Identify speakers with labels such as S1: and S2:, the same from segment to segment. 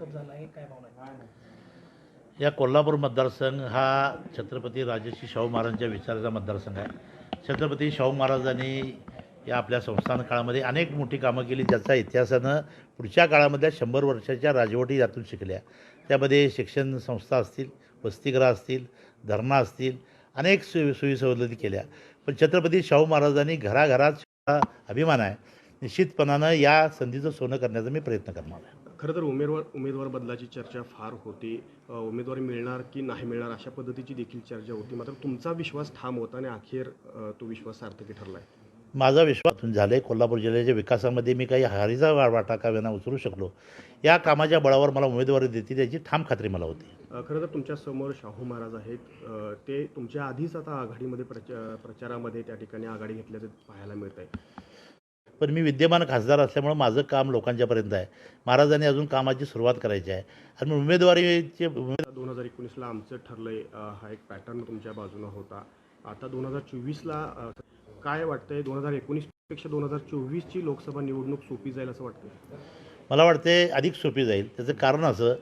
S1: नंतर झालं आहे काय भावना
S2: या कोल्हापूर मतदारसंघ हा छत्रपती राजर्षी शाहू महाराजांच्या विचाराचा मतदारसंघ आहे. छत्रपती शाहू महाराजांनी या आपल्या संस्थान काळामध्ये अनेक मोठी कामं केली ज्याचा इतिहासानं पुढच्या काळामधल्या शंभर वर्षाच्या राजवटी यातून शिकल्या. त्यामध्ये शिक्षण संस्था असतील वसतिगृह असतील धरणं असतील अनेक सोयी सोयी सवलती केल्या. पण छत्रपती शाहू महाराजांनी घराघरात अभिमान आहे. निश्चितपणानं या संधीचं सोनं करण्याचा मी प्रयत्न करणार आहे.
S3: खरं तर उमेदवार उमेदवार बदलाची चर्चा फार होती. उमेदवारी मिळणार की नाही मिळणार अशा पद्धतीची देखील चर्चा होती. मात्र तुमचा विश्वास ठाम होता आणि अखेर तो विश्वास सार्थकी ठरला आहे
S2: माझा विश्वास झाला कोल्हापूर जिल्ह्याच्या विकासामध्ये मी काही हारीचा वाटा का विना उचलू शकलो. या कामाच्या बळावर मला उमेदवारी देतील याची ठाम खात्री मला होती.
S3: खरं तर तुमच्यासमोर शाहू महाराज आहेत. ते तुमच्या आधीच आता आघाडीमध्ये प्रचा प्रचारामध्ये त्या ठिकाणी आघाडी घेतल्याचं पाहायला मिळत आहे
S2: पण मी विद्यमान खासदार असल्यामुळं माझं काम लोकांच्यापर्यंत आहे. महाराजांनी अजून कामाची सुरुवात करायची आहे. आणि मी उमेदवारीचे उमेद
S3: दोन हजार एकोणीसला आमचं ठरलंय अ, हा एक पॅटर्न तुमच्या बाजूनं होता. आता दोन हजार चोवीसला काय वाटतंय? दोन हजार एकोणीसपेक्षा दोन हजार चोवीसची लोकसभा निवडणूक सोपी जाईल असं वाटतं
S2: मला वाटते अधिक सोपी जाईल. त्याचं कारण असं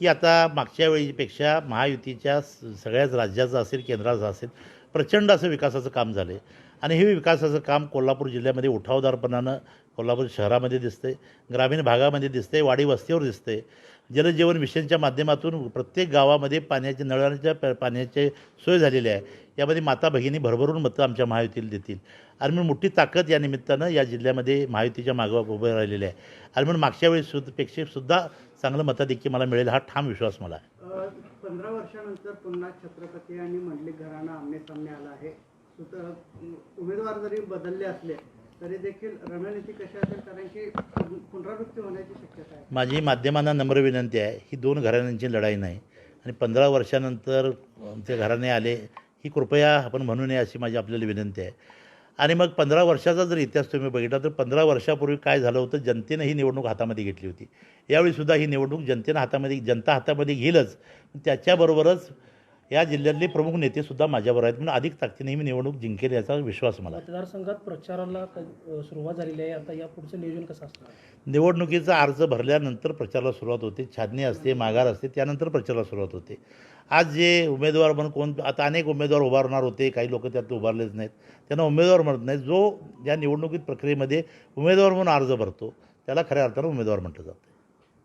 S2: की आता मागच्या वेळीपेक्षा महायुतीच्या स- सगळ्याच राज्याचं असेल केंद्राचं असेल प्रचंड असं विकासाचं काम झालं आहे आणि हे विकासाचं काम कोल्हापूर जिल्ह्यामध्ये उठावदारपणानं कोल्हापूर शहरामध्ये दिसते ग्रामीण भागामध्ये दिसते वाडी वस्तीवर दिसते जलजीवन मिशनच्या माध्यमातून प्रत्येक गावामध्ये पाण्याच्या नळांच्या प- पाण्याची सोय झालेली आहे. यामध्ये माता भगिनी भरभरून मतं आमच्या महायुतीला देतील. आणि म्हणून मोठी ताकद या निमित्तानं या जिल्ह्यामध्ये महायुतीच्या मागं उभं राहिलेली आहे. आणि म्हणून मागच्या वेळेस सुद्धा पेक्षा सुद्धा चांगलं मताधिक्य मला मिळेल हा ठाम विश्वास मला आहे.
S4: पंधरा वर्षानंतर पुन्हा छत्रपती आणि मंडलिक घराणं आमने सामने आला आहे. उमेदवार जरी बदलले असले तरी देखील रणनीती कशी असेल कारण की पुन- पुनरावृत्ती होण्याची शक्यता आहे.
S2: माझी माध्यमांना नम्र विनंती आहे ही दोन घराण्यांची लढाई नाही. आणि पंधरा वर्षानंतर ते घराणे आले ही कृपया आपण म्हणू नये अशी माझी आपल्याला विनंती आहे. आणि मग पंधरा वर्षाचा जर इतिहास तुम्ही बघितला तर पंधरा वर्षापूर्वी काय झालं होतं? जनतेनं ही निवडणूक हातामध्ये घेतली होती. यावेळीसुद्धा ही निवडणूक जनतेनं हातामध्ये जनता हातामध्ये घेईलच. त्याच्याबरोबरच या जिल्ह्यातले प्रमुख नेतेसुद्धा माझ्याबरोबर आहेत. म्हणून अधिक ताकदीने मी निवडणूक जिंकेल याचा विश्वास मला
S1: मतदारसंघात प्रचाराला सुरुवात झालेली आहे. आता या पुढचं नियोजन कसं असणार?
S2: निवडणुकीचा अर्ज भरल्यानंतर प्रचाराला सुरुवात होते. छाननी असते माघार असते त्यानंतर प्रचाराला सुरुवात होते. आज जे उमेदवार म्हणून कोण आता अनेक उमेदवार उभारणार होते. काही लोक त्यात उभारलेच नाहीत. त्यांना उमेदवार म्हणत नाहीत. जो या निवडणुकीत प्रक्रियेमध्ये उमेदवार म्हणून अर्ज भरतो त्याला खऱ्या अर्थानं उमेदवार म्हटलं जातं.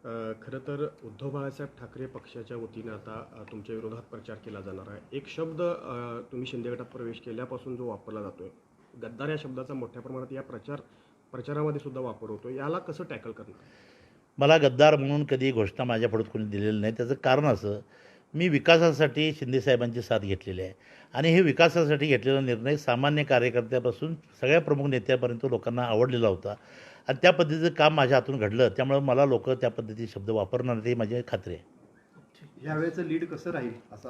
S3: खरं तर उद्धव बाळासाहेब ठाकरे पक्षाच्या वतीनं आता तुमच्या विरोधात प्रचार केला जाणार आहे. एक शब्द तुम्ही शिंदे गटात प्रवेश केल्यापासून जो वापरला जातो आहे गद्दार या शब्दाचा मोठ्या प्रमाणात या प्रचार प्रचारामध्ये सुद्धा वापर होतो याला कसं टॅकल करणार?
S2: मला गद्दार म्हणून कधी घोषणा माझ्या पुढे कोणी दिलेली नाही. त्याचं कारण असं मी विकासासाठी शिंदेसाहेबांची साथ घेतलेली आहे. आणि हे विकासासाठी घेतलेला निर्णय सामान्य कार्यकर्त्यापासून सगळ्या प्रमुख नेत्यापर्यंत लोकांना आवडलेला होता. आणि त्या पद्धतीचं काम माझ्या हातून घडलं त्यामुळे मला लोक त्या पद्धतीचे शब्द वापरणार नाही माझी खात्री आहे.
S5: यावेळेचं लीड कसं राहील असा?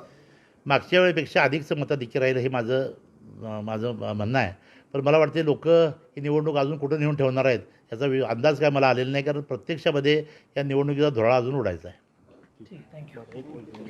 S2: मागच्या वेळेपेक्षा अधिकचं मताधिक्य राहील हे माझं माझं म्हणणं आहे. पण मला वाटते लोक ही निवडणूक अजून कुठं नेऊन ठेवणार आहेत याचा वि- अंदाज काय मला आलेला नाही कारण प्रत्यक्षामध्ये या निवडणुकीचा धोळा अजून उडायचा आहे.
S1: ठीक थँक्यू